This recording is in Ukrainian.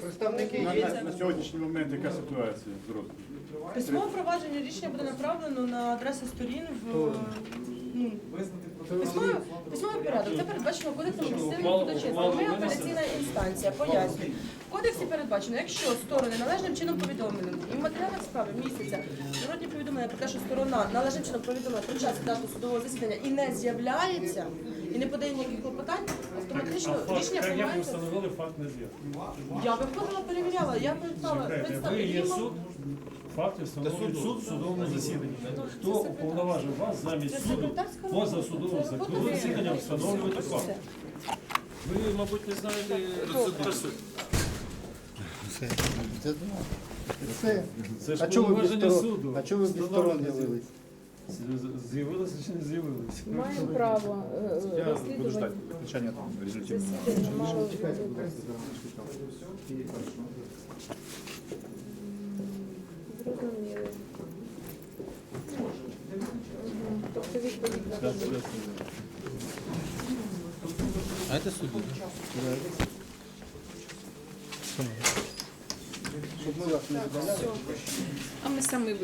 Представники На, є. на, на сьогоднішній момент яка ситуація з розвитком? Письмове провадження рішення буде направлено на адреси сторін в ну, письмовий порядок. Це передбачено кодексом місцевого судочинства. Ми апеляційна інстанція. Пояснюю. В кодексі передбачено, якщо сторони належним чином повідомлені і в матеріалах справи місяця повідомлення про те, що сторона належним чином повідомила про час і дату судового засідання і не з'являється, і не подає ніяких клопотань, автоматично А факт, рішення як ви приймається. встановили факт незв'язку? Я виходила, перевіряла, я представила Чекайте, ви є суд, факти встановлюють суд в судовому засіданні. Хто уповноважив вас замість суду секретарська поза робота. судовим Це робота засіданням встановлювати факт? Ви, мабуть, не знаєте процедури. Все. Це ж А чого ви без повноваження сторон? суду. А чого ви без сторон Встановлювати. з'явились? З- З'явилися чи не з'явилися? Маємо право е, Я буду розслідування. ждати окончання результатів. Засідання мало Чекайте, будь бути. ласка, зараз чекав. І хорошо. Зрозуміли. Мгм. Тобто відповідь на Щас, щас. А это суд? А ми самі вийдемо.